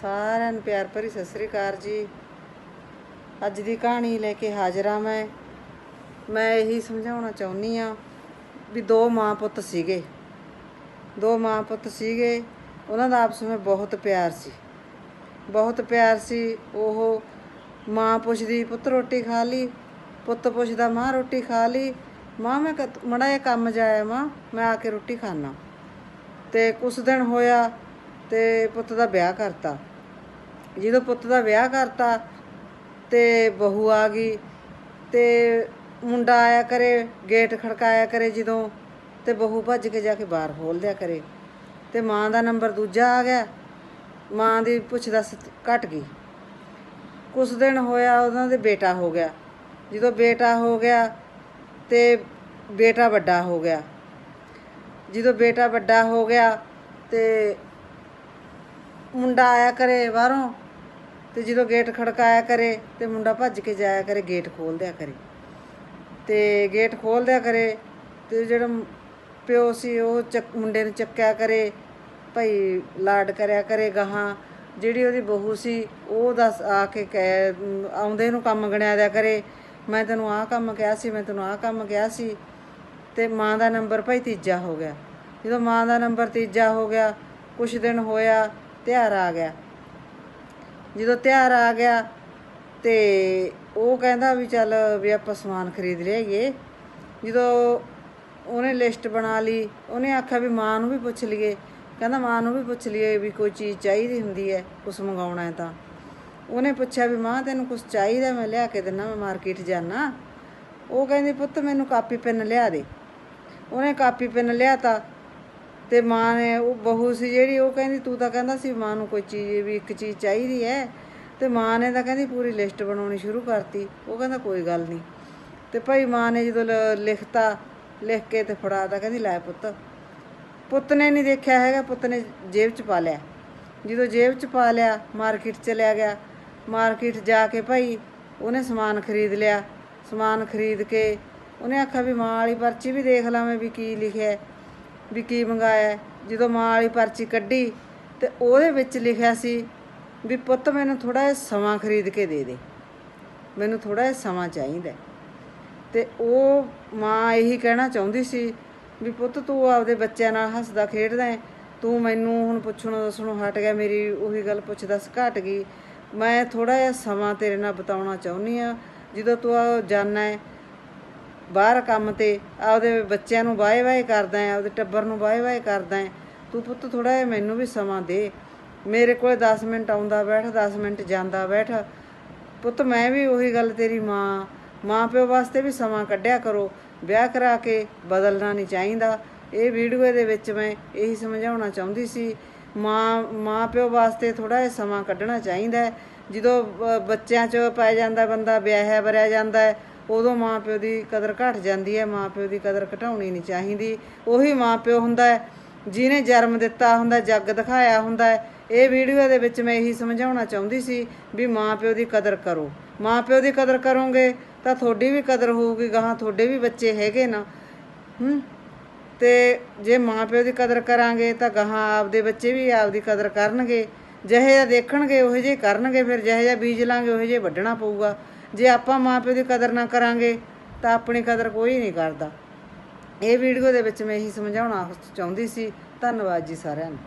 ਸਾਰਿਆਂ ਨੂੰ ਪਿਆਰ ਭਰੀ ਸਤਿ ਸ੍ਰੀ ਅਕਾਲ ਜੀ। ਅੱਜ ਦੀ ਕਹਾਣੀ ਲੈ ਕੇ ਹਾਜ਼ਰ ਹਾਂ ਮੈਂ। ਮੈਂ ਇਹੀ ਸਮਝਾਉਣਾ ਚਾਹੁੰਦੀ ਆ ਵੀ ਦੋ ਮਾਂ ਪੁੱਤ ਸੀਗੇ। ਦੋ ਮਾਂ ਪੁੱਤ ਸੀਗੇ, ਉਹਨਾਂ ਦਾ ਆਪਸ ਵਿੱਚ ਬਹੁਤ ਪਿਆਰ ਸੀ। ਬਹੁਤ ਪਿਆਰ ਸੀ, ਉਹ ਮਾਂ ਪੁੱਛਦੀ, ਪੁੱਤ ਰੋਟੀ ਖਾ ਲਈ? ਪੁੱਤ ਪੁੱਛਦਾ, ਮਾਂ ਰੋਟੀ ਖਾ ਲਈ? ਮਾਂ, ਮੈਂ ਮੜਾ ਇਹ ਕੰਮ ਜਾਇਆ ਮਾਂ, ਮੈਂ ਆ ਕੇ ਰੋਟੀ ਖਾਣਾ ਤੇ ਕੁਛ ਦਿਨ ਹੋਇਆ ਤੇ ਪੁੱਤ ਦਾ ਵਿਆਹ ਕਰਤਾ। ਜਦੋਂ ਪੁੱਤ ਦਾ ਵਿਆਹ ਕਰਤਾ ਤੇ ਬਹੂ ਆ ਗਈ ਤੇ ਮੁੰਡਾ ਆਇਆ ਕਰੇ, ਗੇਟ ਖੜਕਾਇਆ ਕਰੇ ਜਦੋਂ ਤੇ ਬਹੂ ਭੱਜ ਕੇ ਜਾ ਕੇ ਬਾਹਰ ਖੋਲ ਦਿਆ ਕਰੇ। ਤੇ ਮਾਂ ਦਾ ਨੰਬਰ ਦੂਜਾ ਆ ਗਿਆ, ਮਾਂ ਦੀ ਪੁੱਛ ਦੱਸ ਘਟ ਗਈ। ਕੁਛ ਦਿਨ ਹੋਇਆ ਉਹਨਾਂ ਦੇ ਬੇਟਾ ਹੋ ਗਿਆ। ਜਦੋਂ ਬੇਟਾ ਹੋ ਗਿਆ ਤੇ ਬੇਟਾ ਵੱਡਾ ਹੋ ਗਿਆ। ਜਦੋਂ ਬੇਟਾ ਵੱਡਾ ਹੋ ਗਿਆ ਤੇ ਮੁੰਡਾ ਆਇਆ ਕਰੇ ਬਾਹਰੋਂ ਤੇ ਜਦੋਂ ਗੇਟ ਖੜਕਾਇਆ ਕਰੇ ਤੇ ਮੁੰਡਾ ਭੱਜ ਕੇ ਜਾਇਆ ਕਰੇ, ਗੇਟ ਖੋਲ ਦਿਆ ਕਰੇ। ਤੇ ਗੇਟ ਖੋਲ ਦਿਆ ਕਰੇ ਤੇ ਜਿਹੜਾ ਪਿਓ ਸੀ ਉਹ ਚੱਕ, ਮੁੰਡੇ ਨੂੰ ਚੱਕਿਆ ਕਰੇ, ਭਾਈ ਲਾਡ ਕਰਿਆ ਕਰੇ ਗਾਹਾਂ। ਜਿਹੜੀ ਉਹਦੀ ਬਹੂ ਸੀ ਉਹ ਦੱਸ ਆ ਕੇ ਕਹਿ, ਆਉਂਦੇ ਨੂੰ ਕੰਮ ਗਣਿਆ ਦਿਆ ਕਰੇ, ਮੈਂ ਤੈਨੂੰ ਆਹ ਕੰਮ ਕਿਹਾ ਸੀ, ਮੈਂ ਤੈਨੂੰ ਆਹ ਕੰਮ ਕਿਹਾ ਸੀ। ਤੇ ਮਾਂ ਦਾ ਨੰਬਰ ਭਾਈ ਤੀਜਾ ਹੋ ਗਿਆ। ਜਦੋਂ ਮਾਂ ਦਾ ਨੰਬਰ ਤੀਜਾ ਹੋ ਗਿਆ, ਕੁਛ ਦਿਨ ਹੋਇਆ ਤਿਉਹਾਰ ਆ ਗਿਆ। ਜਦੋਂ ਤਿਉਹਾਰ ਆ ਗਿਆ ਤੇ ਉਹ ਕਹਿੰਦਾ ਵੀ ਚੱਲ ਵੀ ਆਪਾਂ ਸਮਾਨ ਖਰੀਦ ਲਿਆਈਏ। ਜਦੋਂ ਉਹਨੇ ਲਿਸਟ ਬਣਾ ਲਈ, ਉਹਨੇ ਆਖਿਆ ਵੀ ਮਾਂ ਨੂੰ ਵੀ ਪੁੱਛ ਲਈਏ। ਕਹਿੰਦਾ ਮਾਂ ਨੂੰ ਵੀ ਪੁੱਛ ਲਈਏ ਵੀ ਕੋਈ ਚੀਜ਼ ਚਾਹੀਦੀ ਹੁੰਦੀ ਹੈ ਕੁਝ ਮੰਗਾਉਣਾ ਹੈ ਤਾਂ। ਉਹਨੇ ਪੁੱਛਿਆ ਵੀ ਮਾਂ ਤੈਨੂੰ ਕੁਝ ਚਾਹੀਦਾ ਮੈਂ ਲਿਆ ਕੇ ਦਿੰਨਾ, ਮੈਂ ਮਾਰਕੀਟ ਜਾਣਾ ਉਹ ਕਹਿੰਦੀ, ਪੁੱਤ ਮੈਨੂੰ ਕਾਪੀ, ਪੈਨ ਲਿਆ ਦੇ। ਉਹਨੇ ਕਾਪੀ, ਪੈਨ ਲਿਆਤਾ ਤੇ ਮਾਂ ਨੇ ਉਹ ਬਹੂ ਸੀ ਜਿਹੜੀ, ਉਹ ਕਹਿੰਦੀ, ਤੂੰ ਤਾਂ ਕਹਿੰਦਾ ਸੀ ਮਾਂ ਨੂੰ ਕੋਈ ਚੀਜ਼ ਵੀ ਇੱਕ ਚੀਜ਼ ਚਾਹੀਦੀ ਹੈ। ਤੇ ਮਾਂ ਨੇ ਤਾਂ ਕਹਿੰਦੀ ਪੂਰੀ ਲਿਸਟ ਬਣਾਉਣੀ ਸ਼ੁਰੂ ਕਰਤੀ। ਉਹ ਕਹਿੰਦਾ, ਕੋਈ ਗੱਲ ਨਹੀਂ। ਤੇ ਭਾਈ ਮਾਂ ਨੇ ਜਦੋਂ ਲ- ਲਿਖਤਾ, ਲਿਖ ਕੇ ਤੇ ਫੜਾਤਾ ਕਹਿੰਦੀ, ਲੈ ਪੁੱਤ। ਪੁੱਤ ਨੇ ਨਹੀਂ ਦੇਖਿਆ ਹੈਗਾ, ਪੁੱਤ ਨੇ ਜੇਬ 'ਚ ਪਾ ਲਿਆ। ਜਦੋਂ ਜੇਬ 'ਚ ਪਾ ਲਿਆ, ਮਾਰਕੀਟ ਚਲਿਆ ਗਿਆ। ਮਾਰਕੀਟ ਜਾ ਕੇ ਭਾਈ ਉਹਨੇ ਸਮਾਨ ਖਰੀਦ ਲਿਆ। ਸਮਾਨ ਖਰੀਦ ਕੇ ਉਹਨੇ ਆਖਿਆ ਵੀ ਮਾਂ ਵਾਲੀ ਪਰਚੀ ਵੀ ਦੇਖ ਲਾਵੇਂ ਵੀ ਕੀ ਲਿਖਿਆ ਵੀ ਕੀ ਮੰਗਾਇਆ ਜਦੋਂ ਮਾਂ ਵਾਲੀ ਪਰਚੀ ਕੱਢੀ ਤੇ ਉਹਦੇ ਵਿੱਚ ਲਿਖਿਆ ਸੀ ਵੀ ਪੁੱਤ ਮੈਨੂੰ ਥੋੜਾ ਜਿਹਾ ਸਮਾਂ ਖਰੀਦ ਕੇ ਦੇ ਦੇ। ਮੈਨੂੰ ਥੋੜਾ ਜਿਹਾ ਸਮਾਂ ਚਾਹੀਦਾ ਹੈ। ਤੇ ਉਹ ਮਾਂ ਇਹੀ ਕਹਿਣਾ ਚਾਹੁੰਦੀ ਸੀ ਵੀ ਪੁੱਤ ਤੂੰ ਆਪਦੇ ਬੱਚਿਆਂ ਨਾਲ ਹੱਸਦਾ ਖੇਡਦਾ ਹੈ। ਤੂੰ ਮੈਨੂੰ ਹੁਣ ਪੁੱਛਣੋਂ ਦੱਸਣੋਂ ਹਟ ਗਿਆ, ਮੇਰੀ ਉਹੀ ਗੱਲ ਪੁੱਛ ਦੱਸ ਘਟ ਗਈ। ਮੈਂ ਥੋੜਾ ਜਿਹਾ ਸਮਾਂ ਤੇਰੇ ਨਾਲ ਬਿਤਾਉਣਾ ਚਾਹੁੰਦੀ ਆ ਜਦੋਂ ਤੂੰ ਜਾਣਾ ਹੈ ਬਾਹਰ ਕੰਮ ਤੇ ਆਪਦੇ ਬੱਚਿਆਂ ਨੂੰ ਵਾਏ ਵਾਏ ਕਰਦਾ ਹੈ, ਆਪਦੇ ਟੱਬਰ ਨੂੰ ਵਾਏ ਵਾਏ ਕਰਦਾ ਹੈ। ਤੂੰ ਪੁੱਤ ਥੋੜਾ ਜਿਹਾ ਮੈਨੂੰ ਵੀ ਸਮਾਂ ਦੇ। ਮੇਰੇ ਕੋਲੇ 10 ਮਿੰਟ ਆਉਂਦਾ ਬੈਠ 10 ਮਿੰਟ ਜਾਂਦਾ ਬੈਠ। ਪੁੱਤ ਮੈਂ ਵੀ ਉਹੀ ਗੱਲ ਤੇਰੀ ਮਾਂ ਮਾਂ ਪਿਓ ਵਾਸਤੇ ਵੀ ਸਮਾਂ ਕੱਢਿਆ ਕਰੋ। ਵਿਆਹ ਕਰਾ ਕੇ ਬਦਲਣਾ ਨਹੀਂ ਚਾਹੀਦਾ। ਇਹ ਵੀਡੀਓ ਦੇ ਵਿੱਚ ਮੈਂ ਇਹੀ ਸਮਝਾਉਣਾ ਚਾਹੁੰਦੀ ਸੀ, ਮਾਂ ਮਾਂ ਪਿਓ ਵਾਸਤੇ ਥੋੜਾ ਜਿਹਾ ਸਮਾਂ ਕੱਢਣਾ ਚਾਹੀਦਾ ਜਦੋਂ ਬੱਚਿਆਂ 'ਚ ਪੈ ਜਾਂਦਾ ਬੰਦਾ ਵਿਆਹਿਆ ਵਰਿਆ ਜਾਂਦਾ ਉਦੋਂ ਮਾਂ ਪਿਓ ਦੀ ਕਦਰ ਘਟ ਜਾਂਦੀ ਹੈ, ਮਾਂ ਪਿਓ ਦੀ ਕਦਰ ਘਟਾਉਣੀ ਨਹੀਂ ਚਾਹੀਦੀ। ਉਹੀ ਮਾਂ ਪਿਓ ਹੁੰਦਾ ਹੈ, ਜਿਹਨੇ ਜਨਮ ਦਿੱਤਾ ਹੁੰਦਾ, ਜੱਗ ਦਿਖਾਇਆ ਹੁੰਦਾ ਹੈ। ਇਹ ਵੀਡੀਓ ਦੇ ਵਿੱਚ ਮੈਂ ਇਹੀ ਸਮਝਾਉਣਾ ਚਾਹੁੰਦੀ ਸੀ ਵੀ ਮਾਂ ਪਿਓ ਦੀ ਕਦਰ ਕਰੋ। ਮਾਂ ਪਿਓ ਦੀ ਕਦਰ ਕਰੋਗੇ ਤਾਂ ਤੁਹਾਡੀ ਵੀ ਕਦਰ ਹੋਊਗੀ, ਗਾਹਾਂ ਤੁਹਾਡੇ ਵੀ ਬੱਚੇ ਹੈਗੇ ਨਾ। ਹੂੰ? ਤੇ ਜੇ ਮਾਂ ਪਿਓ ਦੀ ਕਦਰ ਕਰਾਂਗੇ ਤਾਂ ਗਾਹਾਂ ਆਪਦੇ ਬੱਚੇ ਵੀ ਆਪਦੀ ਕਦਰ ਕਰਨਗੇ। ਜਿਹੇ ਜਿਹਾ ਦੇਖਣਗੇ, ਉਹੋ ਜਿਹੇ ਕਰਨਗੇ, ਫਿਰ ਜਿਹੇ ਜਿਹਾ ਬੀਜ ਲਾਂਗੇ, ਉਹੋ ਜਿਹੇ ਵੱਢਣਾ ਪਊਗਾ। ਜੇ ਆਪਾਂ ਮਾਂ ਪਿਓ ਦੀ ਕਦਰ ਨਾ ਕਰਾਂਗੇ, ਤਾਂ ਆਪਣੀ ਕਦਰ ਕੋਈ ਨਹੀਂ ਕਰਦਾ। ਇਹ ਵੀਡੀਓ ਦੇ ਵਿੱਚ ਮੈਂ ਇਹੀ ਸਮਝਾਉਣਾ ਚਾਹੁੰਦੀ ਸੀ। ਧੰਨਵਾਦ ਜੀ ਸਾਰਿਆਂ ਨੂੰ।